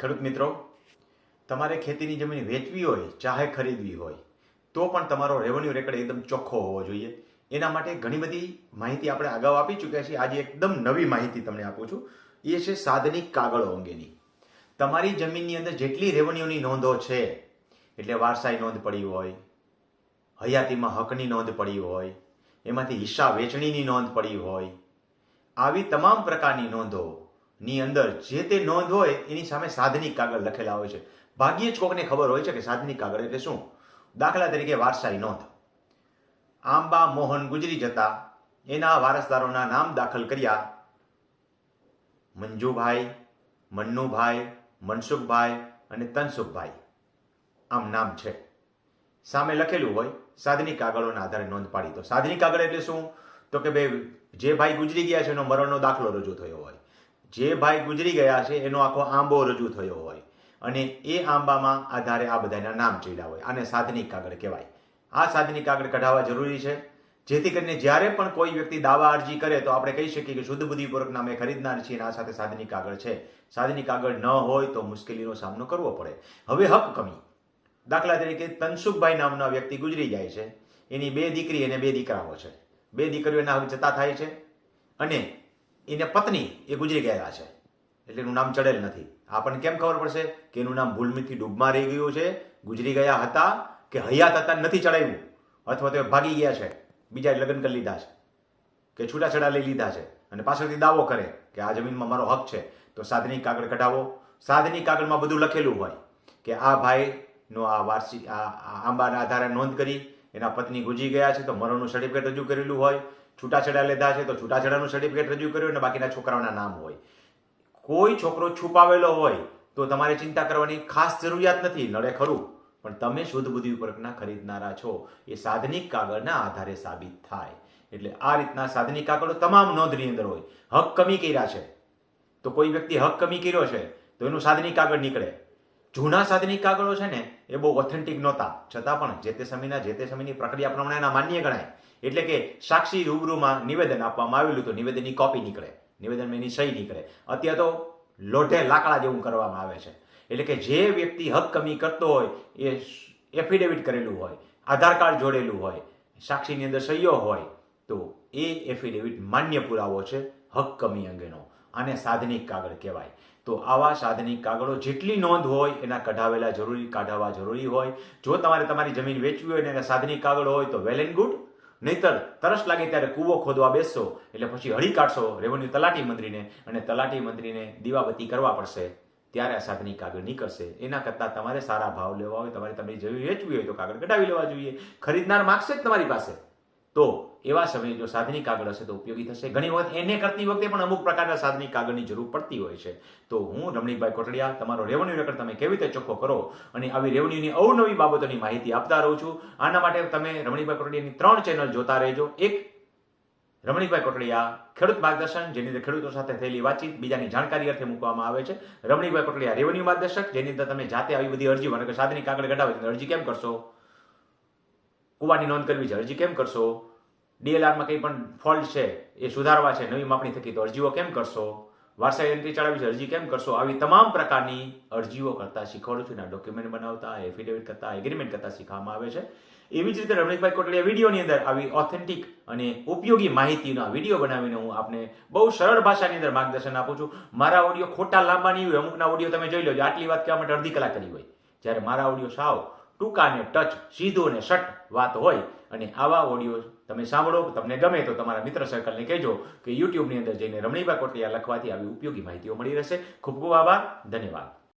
ખેડૂત મિત્રો, તમારે ખેતીની જમીન વેચવી હોય, ચાહે ખરીદવી હોય, તો પણ તમારો રેવન્યુ રેકર્ડ એકદમ ચોખ્ખો હોવો જોઈએ. એના માટે ઘણી બધી માહિતી આપણે અગાઉ આપી ચૂક્યા છીએ. આજે એકદમ નવી માહિતી તમને આપું છું. એ છે સાધનિક કાગળો અંગેની. તમારી જમીનની અંદર જેટલી રેવન્યુની નોંધો છે, એટલે વારસાઈ નોંધ પડી હોય, હયાતીમાં હકની નોંધ પડી હોય, એમાંથી હિસ્સા વેચણીની નોંધ પડી હોય, આવી તમામ પ્રકારની નોંધોની અંદર જે તે નોંધ હોય, એની સામે સાધનિક કાગળ લખેલા હોય છે. ભાગ્યે જ કોકને ખબર હોય છે કે સાધનિક કાગળ એટલે શું? દાખલા તરીકે વારસાઈ નોંધ. આંબા મોહન ગુજરી જતા એના વારસદારોના નામ દાખલ કર્યા. મંજુભાઈ, મન્નુભાઈ, મનસુખભાઈ અને તનસુખભાઈ. આમ નામ છે. સામે લખેલું હોય સાધનિક કાગળોના આધારે નોંધ પાડી. તો સાધનિક કાગળ એટલે શું? તો કે ભાઈ, જે ભાઈ ગુજરી ગયા છે એનો મરણનો દાખલો રજૂ થયો હોય. જે ભાઈ ગુજરી ગયા છે, એનો આખો આંબો રજૂ થયો હોય. અને એ આંબામાં આધારે આ બધાના નામ ચડ્યા હોય. આને સાધનિક કાગળ કહેવાય. આ સાધનિક કાગળ કઢાવવા જરૂરી છે. જેથી કરીને જ્યારે પણ કોઈ વ્યક્તિ દાવા અરજી કરે, તો આપણે કહી શકીએ કે શુદ્ધ બુદ્ધિપૂર્વક નામે ખરીદનાર છીએ અને આ સાથે સાધનિક કાગળ છે. સાધનિક કાગળ ન હોય તો મુશ્કેલીનો સામનો કરવો પડે. હવે હક કમી. દાખલા તરીકે તનસુખભાઈ નામના વ્યક્તિ ગુજરી જાય છે. એની બે દીકરી અને બે દીકરાઓ છે. બે દીકરીઓના હક જતા થાય છે. અને એને પત્ની એ ગુજરી ગયા છે. એટલે એનું નામ ચડેલ નથી. આપણને કેમ ખબર પડશે કે એનું નામ ભૂલમીથી ડૂબમાં રહી ગયું છે, ગુજરી ગયા હતા કે હયાત હતા નથી ચડાવ્યું? અથવા તો ભાગી ગયા છે બીજા લગ્ન કરી લીધા છે, કે છૂટાછેડા લઈ લીધા છે અને પાછળથી દાવો કરે કે આ જમીનમાં મારો હક છે. તો સાધનિક કાગળ કઢાવો. સાધનિક કાગળમાં બધું લખેલું હોય કે આ ભાઈનો આ વાર્ષિક આ આંબાના આધારે નોંધ કરી, એના પત્ની ગુજરી ગયા છે, તો મરણનું સર્ટિફિકેટ રજૂ કરેલું હોય છૂટાછેડા લીધા છે, તો છૂટાછેડાનું સર્ટિફિકેટ રજૂ કર્યું અને બાકીના છોકરાઓના નામ હોય. કોઈ છોકરો છુપાવેલો હોય, તો તમારે ચિંતા કરવાની ખાસ જરૂરિયાત નથી, નડે ખરું. પણ તમે શુદ્ધ બુદ્ધિ ઉપરકના ખરીદનારા છો, એ સાધનિક કાગળના આધારે સાબિત થાય. એટલે આ રીતના સાધનિક કાગળો તમામ નોંધની અંદર હોય. હક કમી કર્યા છે. તો કોઈ વ્યક્તિ હક કમી કર્યો છે, તો એનું સાધનિક કાગળ નીકળે. જૂના સાધનિક કાગળો છે ને, એ બહુ ઓથેન્ટિક નહોતા. છતાં પણ જે તે સમયના, જે તે સમયની પ્રક્રિયા પ્રમાણે એના માન્ય ગણાય. એટલે કે સાક્ષી રૂબરૂમાં નિવેદન આપવામાં આવેલું તો નિવેદનની કોપી નીકળે. નિવેદનમાં એની સહી નીકળે. અત્યારે તો લોઢે લાકડા જેવું કરવામાં આવે છે. એટલે કે જે વ્યક્તિ હક કમી કરતો હોય, એ એફિડેવિટ કરેલું હોય, આધાર કાર્ડ જોડેલું હોય, સાક્ષીની અંદર સહીઓ હોય, તો એ એફિડેવિટ માન્ય પુરાવો છે હક કમી અંગેનો. આને સાધનિક કાગળ કહેવાય. તો આવા સાધનિક કાગળો જેટલી નોંધ હોય, એના કઢાવેલા જરૂરી કાઢાવવા જરૂરી હોય, જો તમારે તમારી જમીન વેચવી હોય ને એના સાધનિક કાગળ હોય, તો વેલ એન્ડ ગુડ નહીતર તરસ લાગે ત્યારે કૂવો ખોદવા બેસશો એટલે પછી હળી કાઢશો રેવન્યુ તલાટી મંત્રીને અને તલાટી મંત્રીને દીવાબત્તી કરવા પડશે. ત્યારે આ સાધની કાગળ નીકળશે. એના કરતાં તમારે સારા ભાવ લેવા હોય, તમારે તમારી જરૂર વેચવી હોય તો કાગળ કઢાવી લેવા જોઈએ. ખરીદનાર માગશે જ તમારી પાસે. તો એવા સમયે જો સાધનિક કાગળ હશે તો ઉપયોગી થશે. ઘણી વખત એને કરતી વખતે પણ અમુક પ્રકારના સાધનિક કાગળની જરૂર પડતી હોય છે. તો હું રમણીકભાઈ કોટડિયા, તમારો રેવન્યુ રેકર્ડ તમે કેવી રીતે ચોખ્ખો કરો અને આવી રેવન્યુની અવનવી બાબતોની માહિતી આપતા રહું છું. આના માટે તમે રમણીકભાઈ કોટડિયાની ત્રણ ચેનલ જોતા રહેજો. એક, રમણીકભાઈ કોટડિયા ખેડૂત માર્ગદર્શન, જેની અંદર ખેડૂતો સાથે થયેલી વાતચીત બીજાની જાણકારી અર્થે મૂકવામાં આવે છે. રમણીકભાઈ કોટડિયા રેવન્યુ માર્ગદર્શક, જેની અંદર તમે જાતે આવી બધી અરજી સાધનિક કાગળ કઢાવે અરજી કેમ કરશો? કુવાની નોંધ કરવી છે. અરજી કેમ કરશો? ડીએલઆરમાં કંઈ પણ ફોલ્ટ છે, એ સુધારવા છે, નવી માપણી થકી તો અરજીઓ કેમ કરશો? વારસાઈ એન્ટ્રી ચડાવી છે, અરજી કેમ કરશો? આવી તમામ પ્રકારની અરજીઓ કરતા શીખવાડું છું. ડોક્યુમેન્ટ બનાવતા એફિડેવિટ કરતા એગ્રીમેન્ટ કરતા શીખવામાં આવે છે. એવી જ રીતે રમણીકભાઈ કોટડિયા વિડીયોની અંદર આવી ઓથેન્ટિક અને ઉપયોગી માહિતીના વીડિયો બનાવીને હું આપને બહુ સરળ ભાષાની અંદર માર્ગદર્શન આપું છું. મારા ઓડિયો ખોટા લાંબા નહીં હોય, અમુકના ઓડિયો તમે જોઈ લો આટલી વાત કહેવા માટે અડધી કલાક કરી હોય. જ્યારે મારા ઓડિયો સાવ ટૂંકા ને ટચ સીધો ને શટ વાત હોય અને આવા ઓડિયો તમે સાંભળો, તમને ગમે તો તમારા મિત્ર સર્કલને કહેજો કે યુટ્યુબની અંદર જઈને રમણીબા કોટડિયા લખવાથી આવી ઉપયોગી માહિતીઓ મળી રહેશે. ખૂબ ખૂબ આભાર, ધન્યવાદ.